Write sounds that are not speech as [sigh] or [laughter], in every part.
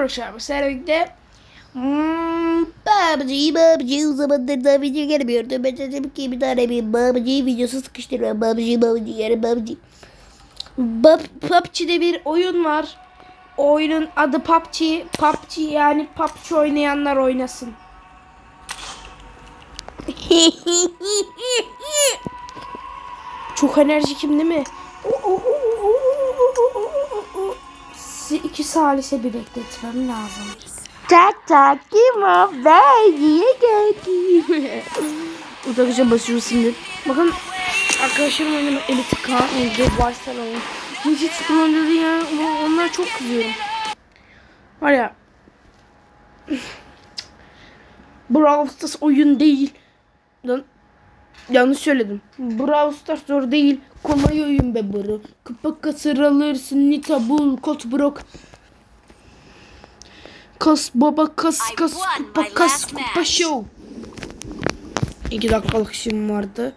arkadaşlar bu servikte Hmm, PUBG, PUBG o zamandır daha video gelmiyordu. Ben dedim ki bir tane bir PUBG videosu sıkıştırma. PUBG, PUBG, yani PUBG. Bab- PUBG'de bir oyun var. O oyunun adı PUBG. PUBG yani PUBG oynayanlar oynasın. [laughs] Çok enerjikim değil mi? Sizi iki salise bir bekletmem lazım. Tak tak kim o? Ben niye geldim? Uzaklaşa basıyoruz şimdi. Bakın arkadaşlarım Kaan oynadı. Varsal oynadı. Ninja Scroll oynadı ya. Onlara çok kızıyorum. Var ya. Brawl Stars oyun değil. Lan Yanlış söyledim. Brawl Stars zor değil. Kolay oyun be bro. Kapak kasır alırsın. Nita bul. Kot brok. Kas baba kas kas kupa kas kupa show. İki dakikalık işim vardı.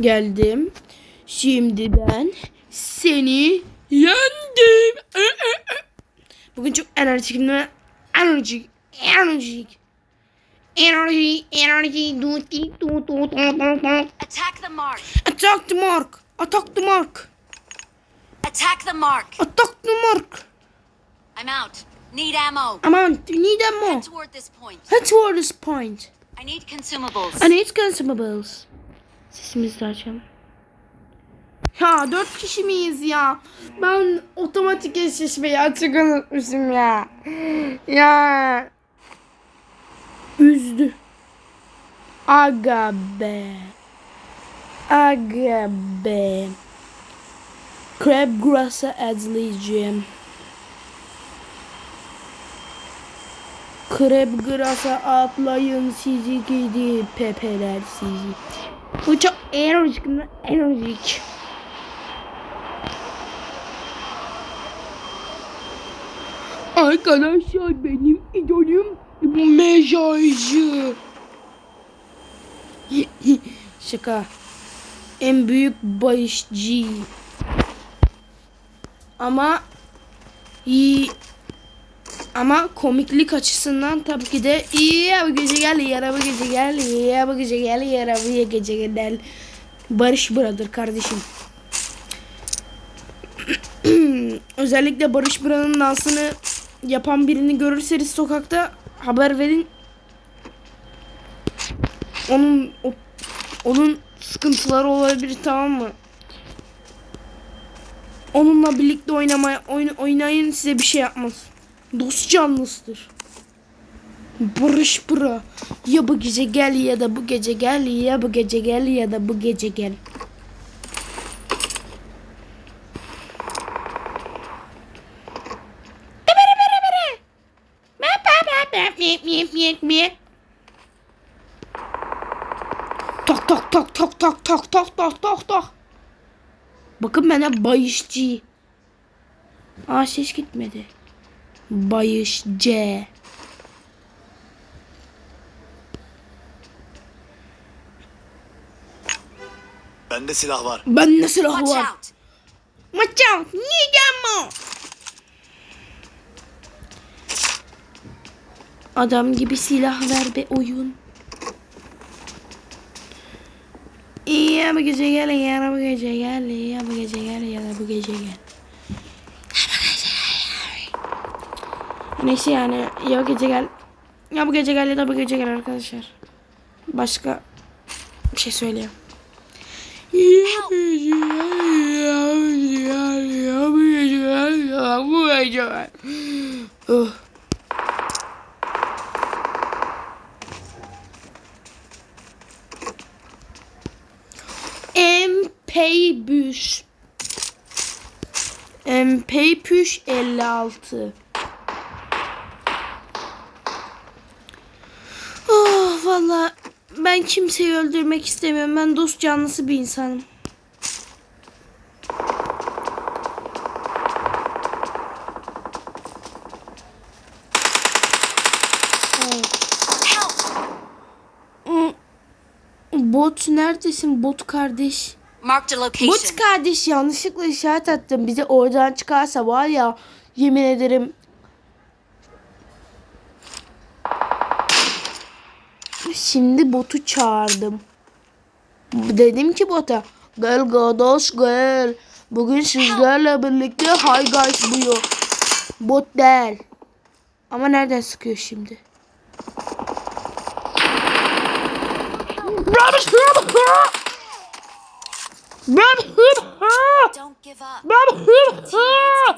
Geldim. Şimdi ben seni yendim. Bugün çok enerjikim ve enerjik enerjik du ti tu tu tu tu tu Attack the mark. Attack the mark. Attack the mark. Attack the mark. Attack the mark. I'm out. Need ammo. Aman you need more. Head toward this point. Head toward this point. I need consumables. I need consumables. Sesimizi de açalım. Ya dört kişi miyiz ya? Ben otomatik eşleşmeyi açık unutmuşum ya. Ya. Üzdü. Aga be. Aga be. Crab Grass'a adlayacağım. Krep grasa atlayın sizi gidi pepeler sizi. Bu çok enerjik enerjik. Arkadaşlar benim idolüm bu mecaycı. [laughs] Şaka. En büyük bayışçı. Ama iyi ama komiklik açısından tabii ki de iyi bu gece gel ya bu gece gel ya bu gece gel ya bu gece gel. Barış Brother kardeşim. [clears throat] Özellikle Barış Brother'ın dansını yapan birini görürseniz sokakta haber verin. Onun o, onun sıkıntıları olabilir tamam mı? Onunla birlikte oynamaya oyn, oynayın size bir şey yapmaz. Dost canlısıdır. Barış bura. Ya bu gece gel ya da bu gece gel ya bu gece gel ya da bu gece gel. Tok tok tok tok tok tok tok tok tok tok. Bakın bana bayışçı. Aa ses gitmedi. Bayış C. Bende silah var. Bende silah Watch var. out. Maçam niye gelme? Adam gibi silah ver be oyun. Ya bu gece gel ya bu gece gel ya bu gece gel ya bu gece gel. Neyse yani ya bu gece gel. Ya bu gece gel ya da bu gece gel arkadaşlar. Başka bir şey söyleyeyim. Ya bu gece gel ya bu gece gel ya bu gece gel ya bu gece gel. Oh. Empeybüş. Empeypüş 56. Oh valla ben kimseyi öldürmek istemiyorum. Ben dost canlısı bir insanım. Bot neredesin bot kardeş? Marked a location. Buç kardeş yanlışlıkla işaret attım. Bize oradan çıkarsa var ya yemin ederim. Şimdi botu çağırdım. Dedim ki bota gel kardeş gel. Bugün sizlerle birlikte Hi Guys buyur. Bot değil. Ama nereden sıkıyor şimdi? Rubbish, rubbish, rubbish. Red Hood her! Don't give up. Red Hood her!